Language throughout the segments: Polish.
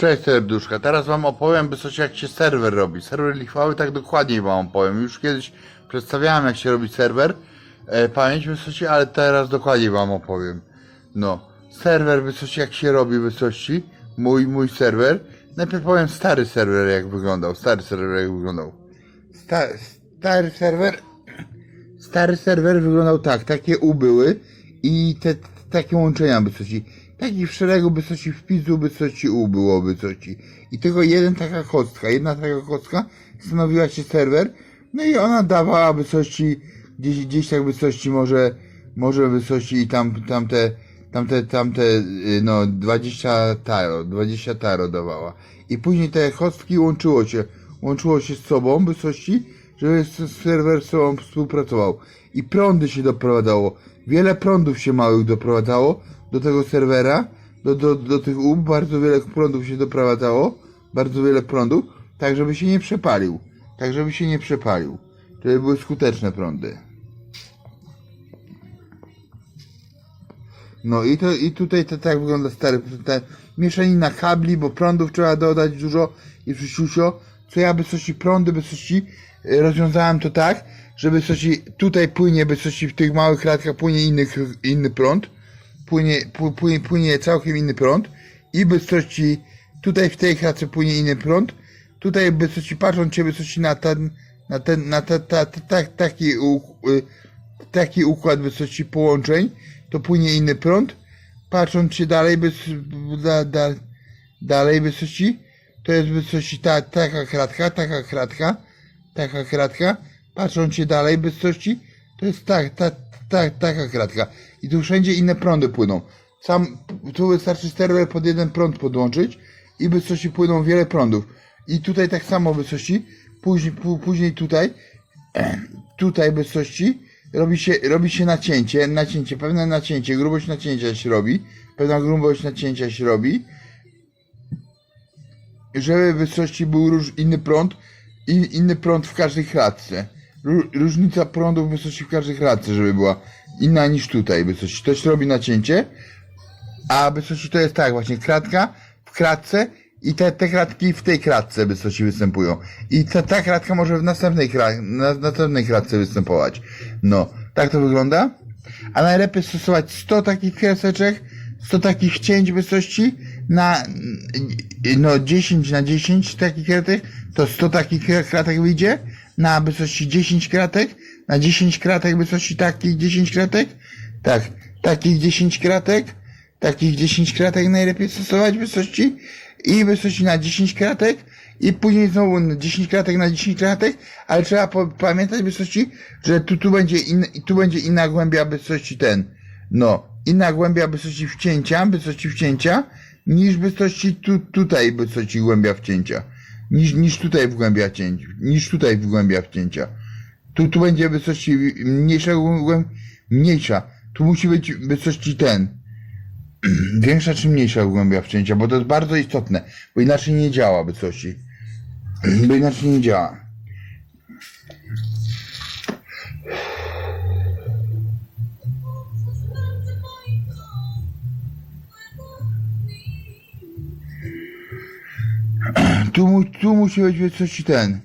Cześć serduszka, teraz wam opowiem by coś jak się serwer robi. Serwer lichwały tak dokładniej wam opowiem. Już kiedyś przedstawiałem jak się robi serwer. E, pamięć wysokości, ale teraz dokładniej wam opowiem. No, serwer wysokości jak się robi wysokości. Mój, mój serwer. Najpierw powiem stary serwer jak wyglądał. Stary serwer jak wyglądał. Sta, stary serwer. Stary serwer wyglądał tak, takie U były i te, takie łączenia wysokości. Taki w szeregu wysokości wpisu wysokości U było wysokości. I tylko jeden taka kostka, jedna taka kostka stanowiła się serwer, no i ona dawała wysokości, gdzieś, gdzieś tak wysokości może, może wysokości i tam, tamte, tamte, tamte, y, no 20 taro, 20 taro dawała. I później te kostki łączyło się, łączyło się z sobą wysokości, żeby serwer z sobą współpracował. I prądy się doprowadzało. Wiele prądów się małych doprowadzało do tego serwera, do, do, do tych U, bardzo wiele prądów się doprowadzało, bardzo wiele prądów, tak żeby się nie przepalił. Tak żeby się nie przepalił. Żeby były skuteczne prądy. No i to i tutaj to tak wygląda stary ta mieszanina kabli, bo prądów trzeba dodać dużo i przysiusio. Co ja by coś prądy by coś rozwiązałem to tak, żeby coś tutaj płynie by coś w tych małych kratkach płynie inny, inny prąd. Płynie, pły- płynie, płynie całkiem inny prąd i by coś tutaj w tej kratce płynie inny prąd. Tutaj by coś patrząc ciebie coś na ten na ten na ta, ta, ta, ta, taki y, taki układ wysokości połączeń, to płynie inny prąd. Patrząc się dalej, bez, da, da, dalej wysokości, to jest wysokości ta, taka kratka, taka kratka, taka kratka. Patrząc się dalej wysokości, to jest tak, ta, ta, taka kratka. I tu wszędzie inne prądy płyną. Sam, tu wystarczy serwer pod jeden prąd podłączyć i wysokości płyną wiele prądów. I tutaj tak samo wysokości, później, pó- później tutaj, tutaj wysokości robi się, robi się nacięcie, nacięcie, pewne nacięcie, grubość nacięcia się robi, pewna grubość nacięcia się robi, żeby w wysokości był róż, inny prąd i inny prąd w każdej klatce. Ró- Różnica prądu w wysokości w każdej klatce, żeby była inna niż tutaj wysokości. To się robi nacięcie, a wysokości to jest tak właśnie, kratka w kratce i te, te kratki w tej kratce wysokości występują. I ta, ta kratka może w następnej, kra, na, następnej kratce występować. No, tak to wygląda. A najlepiej stosować 100 takich kreseczek, 100 takich cięć wysokości na no 10 na 10 takich kratek, to 100 takich kratek wyjdzie, na wysokości 10 kratek, na 10 kratek wysokości takich 10 kratek, tak, takich 10 kratek, takich 10 kratek najlepiej stosować wysokości i wysokości na 10 kratek i później znowu na 10 kratek na 10 kratek, ale trzeba po, pamiętać wysokości, że tu, tu będzie inna, tu będzie inna głębia wysokości ten, no, inna głębia wysokości wcięcia, wysokości wcięcia, niż wysokości tu, tutaj wysokości głębia wcięcia, niż, niż tutaj w głębia cięć, niż tutaj w głębia wcięcia. Tu, tu będzie wysokości mniejsza, głę- mniejsza, tu musi być wysokości ten, większa czy mniejsza głębia wcięcia, bo to jest bardzo istotne, bo inaczej nie działa wysokości. Bo inaczej nie działa. Tu, tu musi być wysokości ten.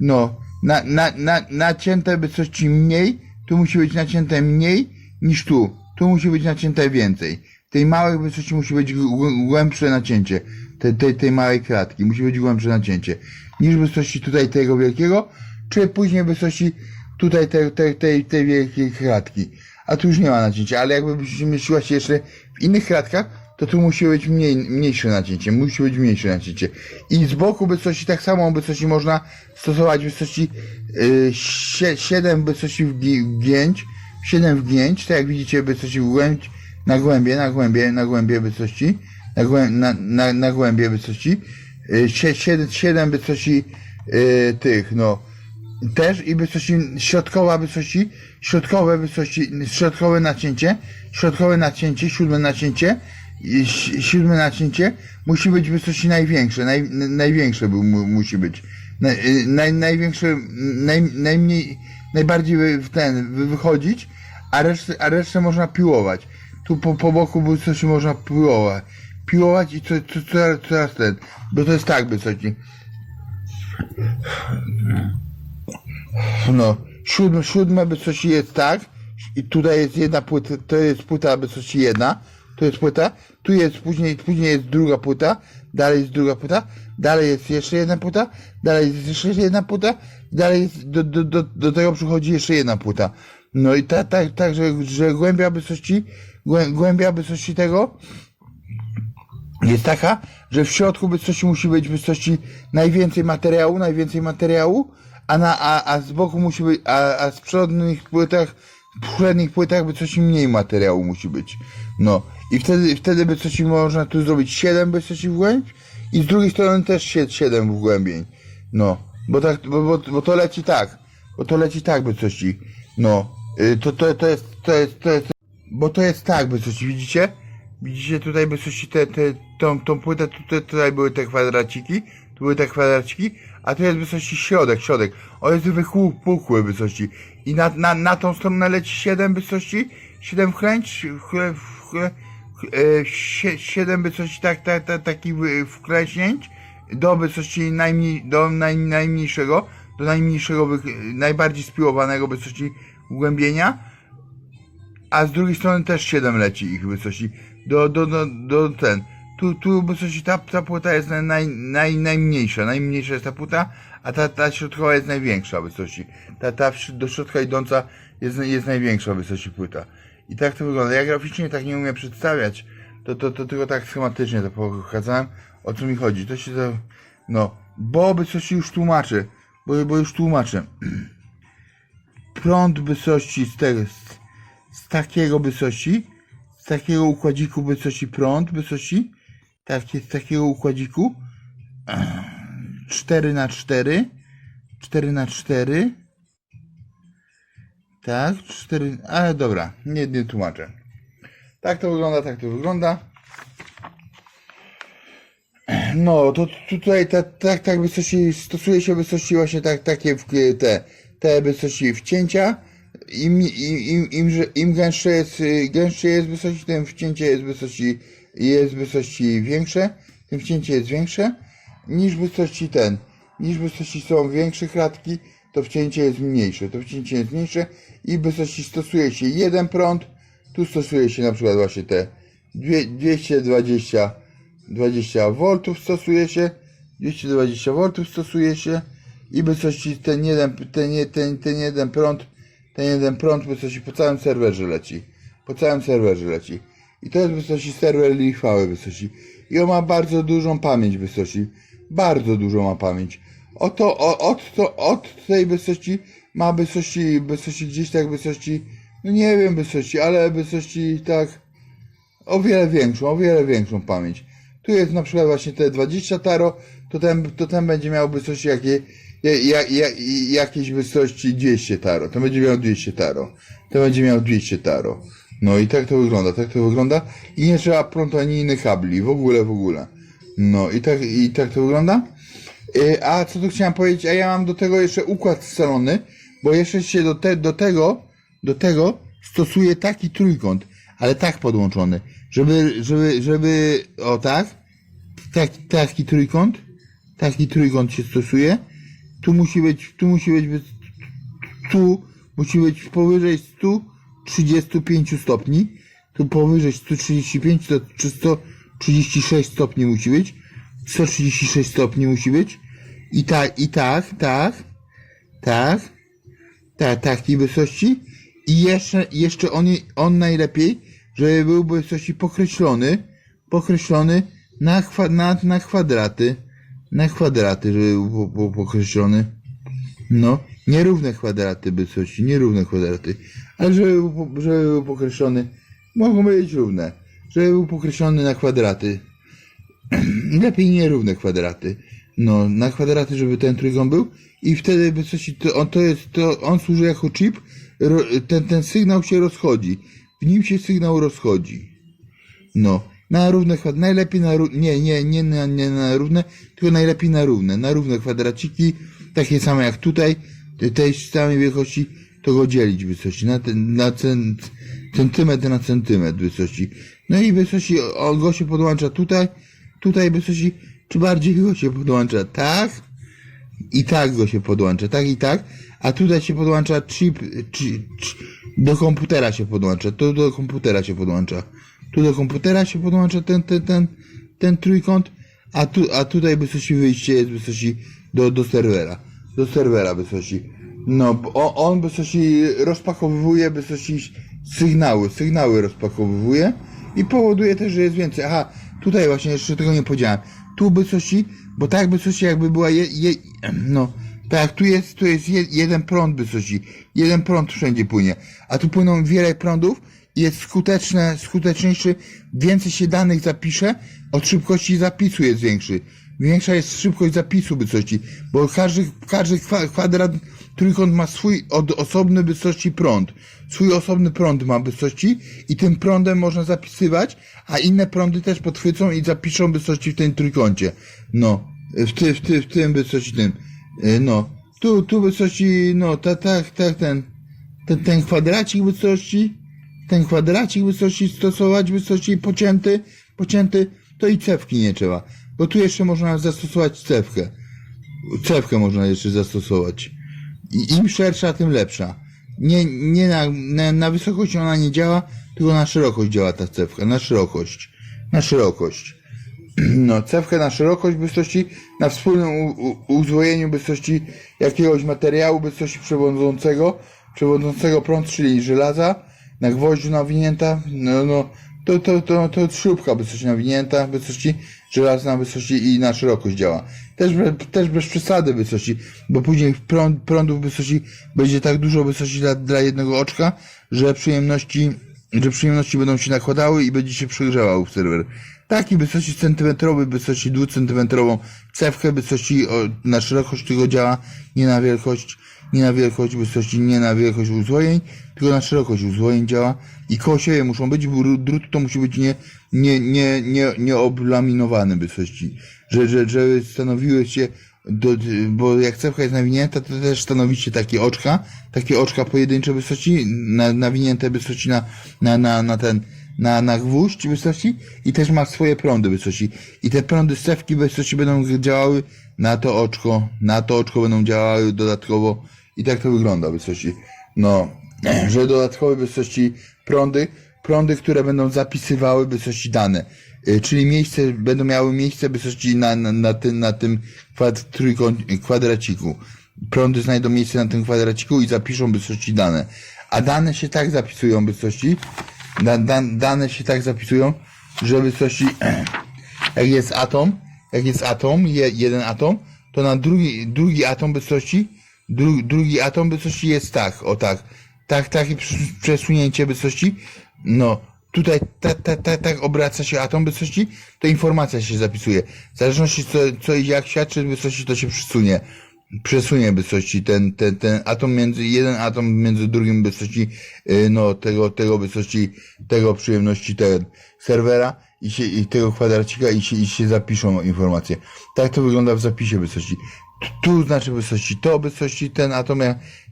No, na, na, na, nacięte wysokości mniej, tu musi być nacięte mniej niż tu. Tu musi być nacięte więcej. Tej małej wysokości musi być głę- głębsze nacięcie. Tej, tej, tej małej kratki musi być głębsze nacięcie. Niż wysokości tutaj tego wielkiego, czy później wysokości tutaj tej, tej, tej, tej wielkiej kratki. A tu już nie ma nacięcia, ale jakby mieściła się jeszcze w innych kratkach, to tu musi być mniej, mniejsze nacięcie, musi być mniejsze nacięcie. I z boku wysokości tak samo wysokości można stosować wysokości yy, 7 wysokości wgi- wgięć, 7 wgięć, tak jak widzicie wysokości wgięć na głębie, na głębie, na głębie wysokości, na, głę, na, na, na głębie wysokości, yy, 7, 7 wysokości yy, tych, no, też i wysokości, środkowa wysokości, środkowe wysokości, środkowe nacięcie, środkowe nacięcie, siódme nacięcie, siódme nacięcie musi być wysokości największe, naj, największe był, mu, musi być. Naj, naj, największe, naj, najmniej, najbardziej w ten, wy- wychodzić, a resztę, a resztę można piłować. Tu po, po boku wysokości można piłować, piłować i co, co, coraz, coraz ten, bo to jest tak wysoki. No, siódme, siódme wysokości jest tak i tutaj jest jedna płyta, to jest płyta wysokości jedna, to jest płyta, tu jest później, później jest druga płyta, dalej jest druga płyta, dalej jest jeszcze jedna płyta, dalej jest jeszcze jedna płyta, dalej jest, do, do, do, do tego przychodzi jeszcze jedna płyta. No i tak, tak, tak, że, że głębia wysokości, głę- głębia wysokości tego jest taka, że w środku wysokości musi być wysokości najwięcej materiału, najwięcej materiału, a, na, a, a z boku musi być, a, a z przodnych płytach, w przednich płytach wysokości mniej materiału musi być. No i wtedy, wtedy by coś można tu zrobić 7 bezprzeciwgłębi i z drugiej strony też 7 wgłębień. No, bo tak, bo, bo, bo to leci tak. Bo to leci tak by coś ci. No, yy, to, to, to, jest, to jest, to jest, bo to jest tak by coś widzicie? Widzicie tutaj by coś te, te, tą, tą płytę, tutaj, tutaj były te kwadraciki, tu były te kwadraciki, a tu jest wysokości środek, środek. On jest wypukły wysokości. I na, na, na tą stronę leci 7 wysokości, 7 wkręć, wkręć, wkręć, E, 7 by coś tak, tak, tak taki e, wkreśnięć, do by coś czyli najmniej, do naj, najmniejszego, do najmniejszego, by najbardziej spiłowanego by coś ci ugłębienia, a z drugiej strony też 7 leci ich wysokości. Do, do, do, do ten. Tu, tu by wysokości ta, ta płyta jest naj, naj, naj najmniejsza. Najmniejsza jest ta płyta, a ta, ta środkowa jest największa wysokości. Ta, ta do środka idąca jest, jest największa wysokości płyta. I tak to wygląda. Ja graficznie tak nie umiem przedstawiać. To, to, to tylko tak schematycznie to pokazałem. O co mi chodzi? To się za... No, bo wysokości już tłumaczę. Bo, bo już tłumaczę. Prąd wysokości z tego, z, z takiego wysokości, z takiego układziku wysokości prąd wysokości, takie, z takiego układziku 4 na 4 4 na 4 tak, 4, ale dobra, nie, nie tłumaczę. Tak to wygląda, tak to wygląda. No, to tutaj ta, tak, tak wysokości, stosuje się wysokości właśnie tak, takie te, te wysokości wcięcia. Im, im, im, im, im gęstsze jest, gęstsze jest wysokość, tym wcięcie jest wysokości, jest wysokości większe, tym wcięcie jest większe, niż wysokości ten, niż wysokości są większe kratki, to wcięcie jest mniejsze, to wcięcie jest mniejsze i wysokości stosuje się jeden prąd, tu stosuje się na przykład właśnie te dwie- 220 20 V stosuje się, 220 V stosuje się i wysokości ten jeden, ten, ten, ten jeden prąd, ten jeden prąd wysokości po całym serwerze leci. Po całym serwerze leci. I to jest wysokości serwer lichwały wysokości. I on ma bardzo dużą pamięć wysokości. Bardzo dużą ma pamięć. Oto, o, od, to, od tej wysokości ma wysokości, wysokości gdzieś tak wysokości, no nie wiem wysokości, ale wysokości tak o wiele większą, o wiele większą pamięć. Tu jest na przykład właśnie te 20 taro, to ten, to ten będzie miał wysokości jakie, jak, jak, jakieś wysokości 200 taro. To będzie miał 200 taro. To będzie miał 200 taro. No i tak to wygląda, tak to wygląda. I nie trzeba prąd ani innych kabli, w ogóle, w ogóle. No i tak, i tak to wygląda. Y, A co tu chciałem powiedzieć, a ja mam do tego jeszcze układ scalony, bo jeszcze się do, te, do tego, do tego stosuje taki trójkąt, ale tak podłączony, żeby, żeby, żeby, o tak, tak, taki trójkąt, taki trójkąt się stosuje, tu musi być, tu musi być, tu musi być powyżej 135 stopni, tu powyżej 135 to czy 136 stopni musi być, 136 stopni musi być i tak, i tak, tak, tak, tak, takiej wysokości i jeszcze, jeszcze on, on najlepiej, żeby był w wysokości pokreślony, pokreślony na, kwa, na, na kwadraty, na kwadraty, żeby był po- po- pokreślony. No, nierówne kwadraty wysokości, nierówne kwadraty, ale żeby żeby był pokreślony, mogą być równe, żeby był pokreślony na kwadraty. Lepiej nierówne kwadraty. No, na kwadraty, żeby ten trójkąt był i wtedy wysokości, to on to jest, to on służy jako chip, ro, ten, ten sygnał się rozchodzi. W nim się sygnał rozchodzi. No, na równe kwadraty, najlepiej na ró- nie, nie, nie na, nie na równe, tylko najlepiej na równe, na równe kwadraciki, takie same jak tutaj, te- tej samej wielkości, to go dzielić wysokości, na, ten, na cent, centymetr na centymetr wysokości. No i wysokości o, go się podłącza tutaj, tutaj wysokości, czy bardziej go się podłącza tak i tak go się podłącza, tak i tak, a tutaj się podłącza chip, chi, chi, do komputera się podłącza, to do komputera się podłącza, tu do komputera się podłącza ten, ten, ten, ten trójkąt, a tu, a tutaj wysokości wyjście jest wysokości do, do serwera, do serwera wysokości. No, on, on wysokości rozpakowywuje wysokości sygnały, sygnały rozpakowywuje i powoduje też, że jest więcej. Aha, tutaj właśnie jeszcze tego nie powiedziałem. Tu wysokości, bo tak wysokości jakby była je, je, no, tak tu jest, tu jest je, jeden prąd wysokości, jeden prąd wszędzie płynie, a tu płyną wiele prądów jest skuteczne, skuteczniejszy, więcej się danych zapisze, od szybkości zapisu jest większy. Większa jest szybkość zapisu wysokości, bo każdy, każdy kwa- kwadrat, trójkąt ma swój od, osobny wysokości prąd. Swój osobny prąd ma wysokości i tym prądem można zapisywać, a inne prądy też podchwycą i zapiszą wysokości w tym trójkącie. No, w, ty, w, ty, w tym wysokości tym. Y, No, tu, tu wysokości, no, tak, tak, tak, ten, ten, ten kwadracik wysokości, ten kwadracik wysokości stosować, wysokości pocięty, pocięty, to i cewki nie trzeba. Bo tu jeszcze można zastosować cewkę. Cewkę można jeszcze zastosować. Im szersza, tym lepsza. Nie, nie na, na, na wysokość ona nie działa, tylko na szerokość działa ta cewka. Na szerokość. Na szerokość. No, cewkę na szerokość wysokości, na wspólnym uzwojeniu wysokości jakiegoś materiału, wysokości przewodzącego, przewodzącego prąd, czyli żelaza, na gwoździu nawinięta, no, no, to, to, to, to śrubka wysokości nawinięta, wysokości żelazna wysokości i na szerokość działa. Też, be, też bez przesady wysokości, bo później prąd, prądów wysokości będzie tak dużo wysokości dla, dla jednego oczka, że przyjemności, że przyjemności będą się nakładały i będzie się przegrzewał serwer. Taki wysokości centymetrowy, wysokości dwucentymetrową cewkę wysokości o, na szerokość tego działa, nie na wielkość, nie na wielkość wysokości, nie na wielkość uzwojeń, tylko na szerokość uzwojeń działa i koło siebie muszą być, bo drut- to musi być nie, nie, nie, nie, nie oblaminowany wysokości, że, że, że stanowiły się do, bo jak cewka jest nawinięta, to też stanowi się takie oczka, takie oczka pojedyncze wysokości, na, nawinięte wysokości na, na, na, na ten, na, na gwóźdź wysokości i też ma swoje prądy wysokości. I te prądy z cewki wysokości będą działały na to oczko, na to oczko będą działały dodatkowo i tak to wygląda wysokości. No, że dodatkowe wysokości prądy, prądy, które będą zapisywały wysokości dane. Y, Czyli miejsce, będą miały miejsce wysokości na, na, na tym, na tym kwad, kwadraciku. Prądy znajdą miejsce na tym kwadraciku i zapiszą wysokości dane. A dane się tak zapisują wysokości, da, da, dane się tak zapisują, że wysokości, jak jest atom, jak jest atom, je, jeden atom, to na drugi, drugi atom wysokości, dru, drugi atom wysokości jest tak, o tak, tak, takie przesunięcie wysokości, no, tutaj tak, tak, tak, tak obraca się atom wysokości, to informacja się zapisuje. W zależności co, co i jak świadczy wysokości, to się przesunie. Przesunie wysokości ten, ten, ten atom między, jeden atom między drugim wysokości, yy, no, tego, tego wysokości, tego przyjemności ten serwera i się, i tego kwadracika i się, i się zapiszą informacje. Tak to wygląda w zapisie wysokości. Tu, znaczy wysokości, to wysokości, ten atom,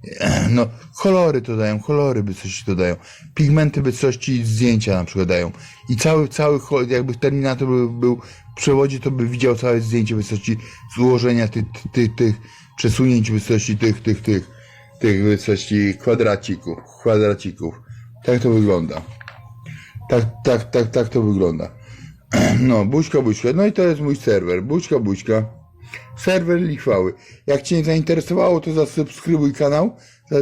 no, kolory to dają, kolory wysokości to dają, pigmenty wysokości, zdjęcia na przykład dają. I cały, cały, jakby terminator był, był w przewodzie, to by widział całe zdjęcie wysokości z ułożenia tych, tych, tych przesunięć wysokości tych, tych, tych, tych wysokości kwadracików, kwadracików. Tak to wygląda. Tak, tak, tak, tak to wygląda. No, buźka, buźka. No i to jest mój serwer. Buźka, buźka. Serwer lichwały. Jak Cię zainteresowało, to zasubskrybuj kanał. Za-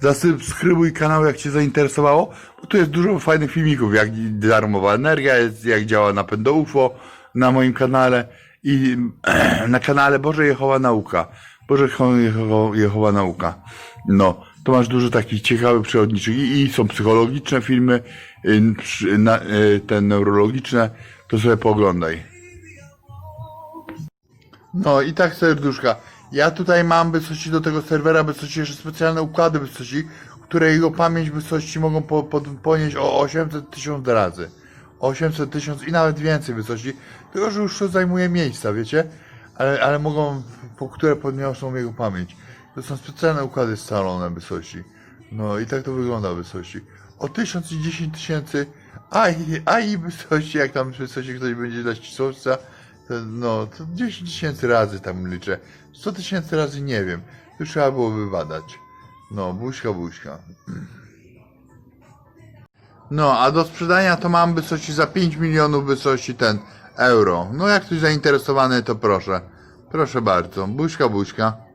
Zasubskrybuj kanał, jak Cię zainteresowało, bo tu jest dużo fajnych filmików, jak darmowa energia jest, jak działa napęd UFO na moim kanale i na kanale Boże Jehowa Nauka. Boże Jehowa, Jehowa Nauka. No, to masz dużo takich ciekawych przyrodniczych i, są psychologiczne filmy, y, y, te neurologiczne, to sobie pooglądaj. No i tak serduszka. Ja tutaj mam wysokości do tego serwera, wysokości jeszcze specjalne układy wysokości, które jego pamięć wysokości mogą po, po, ponieść o 800 tysiąc razy. 800 tysiąc i nawet więcej wysokości. Tylko, że już to zajmuje miejsca, wiecie? Ale, ale mogą, po które podniosą jego pamięć. To są specjalne układy scalone wysokości. No i tak to wygląda wysokości. O 1000 i 10 tysięcy A i, a i wysokości, jak tam wysokości ktoś będzie dla ścisłowca, to, no, to 10 tysięcy razy tam liczę. 100 tysięcy razy nie wiem. To trzeba byłoby badać. No, buźka, buźka. No, a do sprzedania to mam wysokości za 5 milionów wysokości ten euro. No, jak ktoś zainteresowany, to proszę. Proszę bardzo. Buźka, buźka.